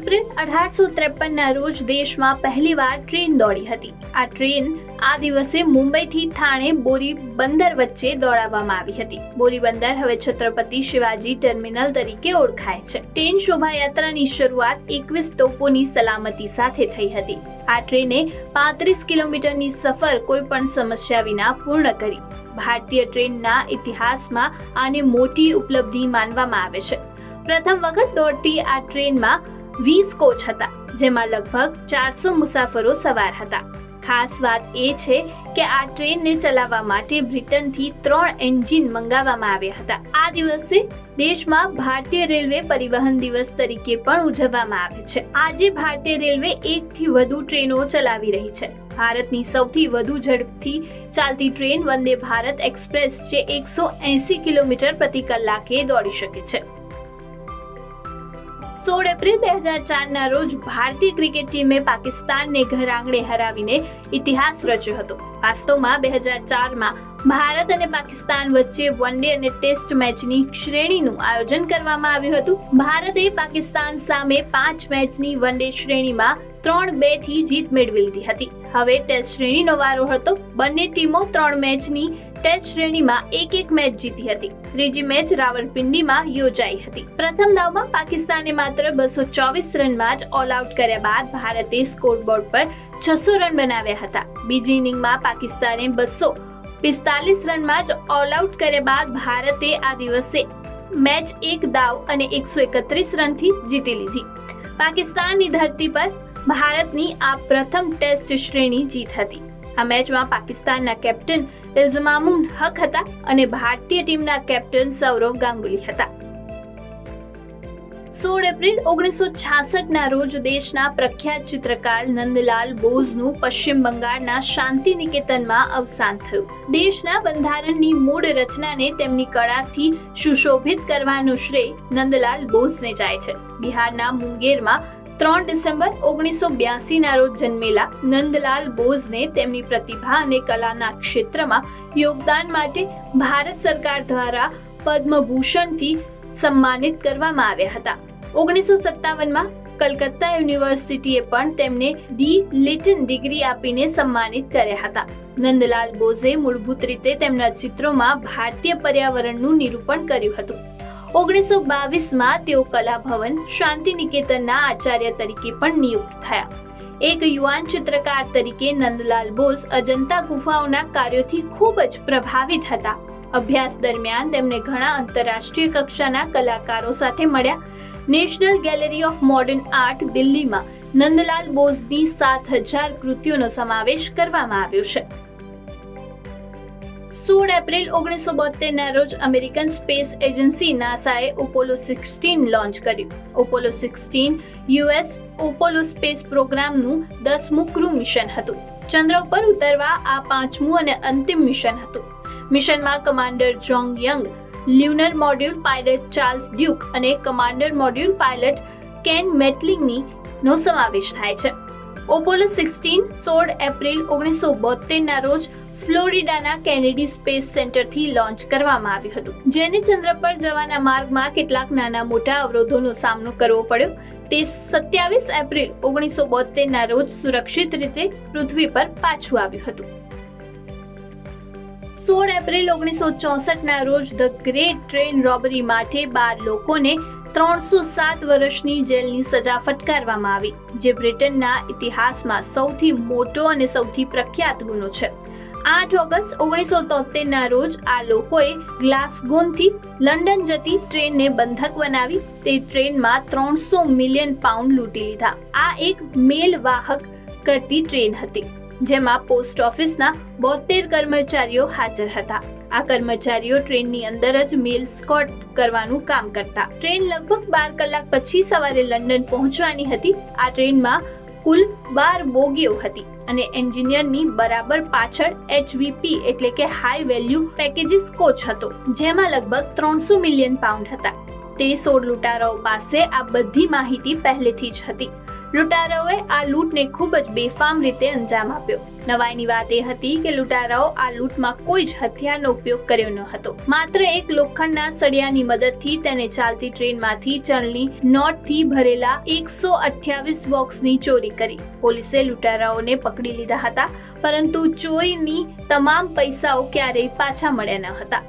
April અઢારસો ત્રેપનના રોજ દેશમાં પહેલીવાર ટ્રેન દોડી હતી. આ ટ્રેન આ દિવસે મુંબઈથી થાણે બોરી બંદર વચ્ચે દોડાવવામાં આવી હતી. બોરી બંદર હવે છત્રપતિ શિવાજી ટર્મિનલ તરીકે ઓળખાય છે. ટ્રેન શોભાયાત્રાની શરૂઆત એકવીસ તોપોની સલામતી સાથે થઈ હતી. આ ટ્રેને પાંત્રીસ કિલોમીટરની સફર કોઈ પણ સમસ્યા વિના પૂર્ણ કરી. ભારતીય ટ્રેનના ઇતિહાસમાં આને મોટી ઉપલબ્ધિ માનવામાં આવે છે. પ્રથમ વખત દોડતી આ ટ્રેનમાં વીસ કોચ હતા, જેમાં લગભગ ચારસો મુસાફરો સવાર હતા. ખાસ વાત એ છે કે આ ટ્રેનને ચલાવવા માટે બ્રિટનથી ત્રણ એન્જિન મંગાવવામાં આવ્યા હતા. આ દિવસે દેશમાં ભારતીય રેલવે પરિવહન દિવસ તરીકે પણ ઉજવવામાં આવે છે. આજે ભારતીય રેલવે એકથી વધુ ટ્રેનો ચલાવી રહી છે. ભારતની સૌથી વધુ ઝડપથી ચાલતી ટ્રેન વંદે ભારત એક્સપ્રેસ જે એકસો કિલોમીટર પ્રતિ કલાકે દોડી શકે છે. સોળ એપ્રિલ બે હજાર ચારના રોજ ભારતીય ક્રિકેટ ટીમે પાકિસ્તાનને ઘર આંગણે હરાવીને ઇતિહાસ રચ્યો હતો. વાસ્તવમાં બે હજાર ચારમાં ભારત અને પાકિસ્તાન વચ્ચે વન ડે અને ટેસ્ટ મેચની શ્રેણીનું આયોજન કરવામાં આવ્યું હતું. ભારતે પાકિસ્તાન સામે પાંચ મેચની વન ડે શ્રેણીમાં ત્રણ બેથી જીત મેળવી લીધી હતી. હવે ટેસ્ટ શ્રેણીનો વારો હતો. બંને ટીમો ત્રણ મેચની ટેસ્ટ શ્રેણીમાં એક એક મેચ જીતી હતી. ત્રીજી મેચ રાવલપિંડીમાં યોજાઈ હતી. પ્રથમ દાવમાં પાકિસ્તાને માત્ર બસો ચોવીસ રનમાં જ ઓલ આઉટ કર્યા બાદ ભારતે સ્કોરબોર્ડ પર છસો રન બનાવ્યા હતા. બીજી ઇનિંગમાં પાકિસ્તાને બસો પિસ્તાલીસ રનમાં જ ઓલ આઉટ કર્યા બાદ ભારતે આ દિવસે મેચ એક દાવ અને એકસો એકત્રીસ રનથી જીતી લીધી. પાકિસ્તાનની ધરતી પર ભારતની આ પ્રથમ ટેસ્ટ શ્રેણી જીત હતી. આ મેચમાં પાકિસ્તાનના કેપ્ટન ઇઝમામુન હક હતા અને ભારતીય ટીમના કેપ્ટન સૌરવ ગાંગુલી હતા. સોળ એપ્રિલ ઓગણીસો છાસઠના રોજ દેશના પ્રખ્યાત ચિત્રકાર નંદલાલ બોઝનું પશ્ચિમ બંગાળના શાંતિ નિકેતનમાં અવસાન થયું. દેશના બંધારણની મૂળ રચનાને તેમની કળાથી સુશોભિત કરવાનો શ્રેય નંદલાલ બોઝને જાય છે. બિહારના મુંગેરમાં ત્રણ ડિસેમ્બર ઓગણીસો બ્યાસીના રોજ જન્મેલા નંદલાલ બોઝને તેમની પ્રતિભા અને કલાના ક્ષેત્રમાં યોગદાન માટે ભારત સરકાર દ્વારા પદ્મભૂષણથી સન્માનિત કરવામાં આવ્યા હતા. ઓગણીસો સત્તાવનમાં કલકત્તા યુનિવર્સિટીએ પણ તેમને ડી લિટન ડિગ્રી આપીને સન્માનિત કર્યા હતા. નંદલાલ બોઝે મૂળભૂત રીતે તેમના ચિત્રોમાં ભારતીય પર્યાવરણનું નિરૂપણ કર્યું હતું. ઓગણીસો બાવીસમાં તેઓ કલાભવન શાંતિ નિકેતનના આચાર્ય તરીકે પણ નિયુક્ત થયા. એક યુવાન ચિત્રકાર તરીકે નંદલાલ બોઝ અજંતા ગુફાઓના કાર્યોથી ખૂબ જ પ્રભાવિત હતા. અભ્યાસ દરમિયાન તેમને ઘણા આંતરરાષ્ટ્રીય કક્ષાના કલાકારો સાથે મળ્યા. National gallery of modern art દિલ્હીમાં નંદલાલ બોઝની સાત હજાર કૃતિઓનો સમાવેશ કરવામાં આવ્યો છે. સોળ એપ્રિલ ઓગણીસો બોતેરના રોજ અમેરિકન સ્પેસ એજન્સી નાસાએ ઓપોલો સિક્સટીન લોન્ચ કર્યું. Apollo sixteen US Apollo space પ્રોગ્રામનું દસમું ક્રૂ મિશન હતું. ચંદ્ર ઉપર ઉતરવા આ પાંચમું અને અંતિમ મિશન હતું. મિશનમાં commander John Young, lunar module pilot Charles Duke અને કમાન્ડર મોડ્યુલ પાયલટ કેન મેટલિંગની નો સમાવેશ થાય છે. ઓપોલો સિક્સટીન સોળ એપ્રિલ ઓગણીસો બોતેરના રોજ ફ્લોરિડાના કેનેડી સ્પેસ સેન્ટરથી લોન્ચ કરવામાં આવ્યું હતું. જેને ચંદ્ર પર જવાના માર્ગમાં કેટલાક નાના મોટા અવરોધોનો સામનો કરવો પડ્યો. તે સત્યાવીસ એપ્રિલ ઓગણીસો બોતેરના રોજ સુરક્ષિત રીતે પૃથ્વી પર પાછું આવ્યું હતું. સોળ એપ્રિલ ઓગણીસો ચોસઠના રોજ ધ ગ્રેટ ટ્રેન રોબરી માટે બાર લોકોને ત્રણસો સાત વર્ષની જેલની સજા ફટકારવામાં આવી, જે બ્રિટનના ઇતિહાસમાં સૌથી મોટો અને સૌથી પ્રખ્યાત ગુનો છે. આઠ ઓગસ્ટ ઓગણીસો તોતેરના રોજ આ લોકોએ ગ્લાસગોનથી લંડન જતી ટ્રેનને બંધક બનાવી, તે ટ્રેનમાં ત્રણસો મિલિયન પાઉન્ડ લૂંટી લીધા. આ એક મેલ વાહક કરતી ટ્રેન હતી, જેમાં પોસ્ટ ઓફિસના બોતેર કર્મચારીઓ હાજર હતા. આ કર્મચારીઓ ટ્રેનની અંદર જ મેલ સ્કોટ કરવાનું કામ કરતા. ટ્રેન લગભગ બાર કલાક પછી સવારે લંડન પહોંચવાની હતી. આ ટ્રેનમાં કુલ બાર બોગીઓ હતી અને એન્જિનિયરની બરાબર પાછળ એચવીપી એટલે કે હાઈ વેલ્યુ પેકેજીસ કોચ હતો, જેમાં લગભગ ત્રણસો મિલિયન પાઉન્ડ હતા. તે સોળ લૂંટારાઓ પાસે આ બધી માહિતી પહેલેથી જ હતી. લૂંટારાઓએ આ લૂંટને ખૂબ જ બેફામ રીતે અંજામ આપ્યો. નવાઈની વાત એ હતી કે લૂંટારાઓ આ લૂંટમાં કોઈ જ હથિયારનો ઉપયોગ કર્યો ન હતો. માત્ર એક લોખંડના સળિયાની મદદથી તેને ચાલતી ટ્રેનમાંથી ચલણી નોટથી ભરેલા એકસો અઠ્યાવીસ બોક્સની ચોરી કરી. પોલીસે લૂંટારાઓને પકડી લીધા હતા, પરંતુ ચોરીની તમામ પૈસાઓ ક્યારેય પાછા મળ્યા ન હતા.